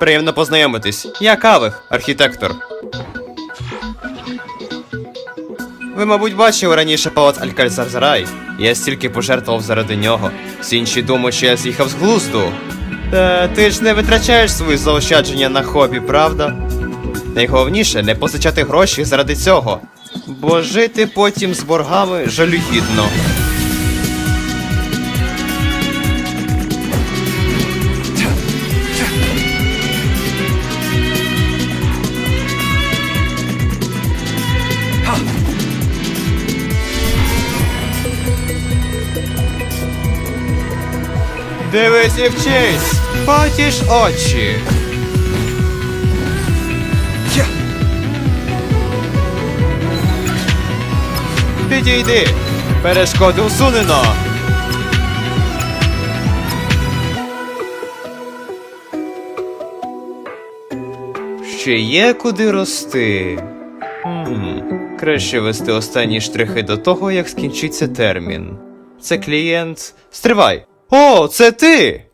Приємно познайомитись. Я Кавих, архітектор. Ви, мабуть, бачили раніше палац Алькальцарзарай. Я стільки пожертвував заради нього. Всі інші думають, що я з'їхав з глузду. Та ти ж не витрачаєш свої заощадження на хобі, правда? Найголовніше не позичати гроші заради цього. Бо жити потім з боргами жалюгідно. Дивись і вчись! Потіш очі! Підійди! Перешкоди усунено! Ще є куди рости. Хм, краще вести останні штрихи до того, як скінчиться термін. Це клієнт. Стривай! О, це ти!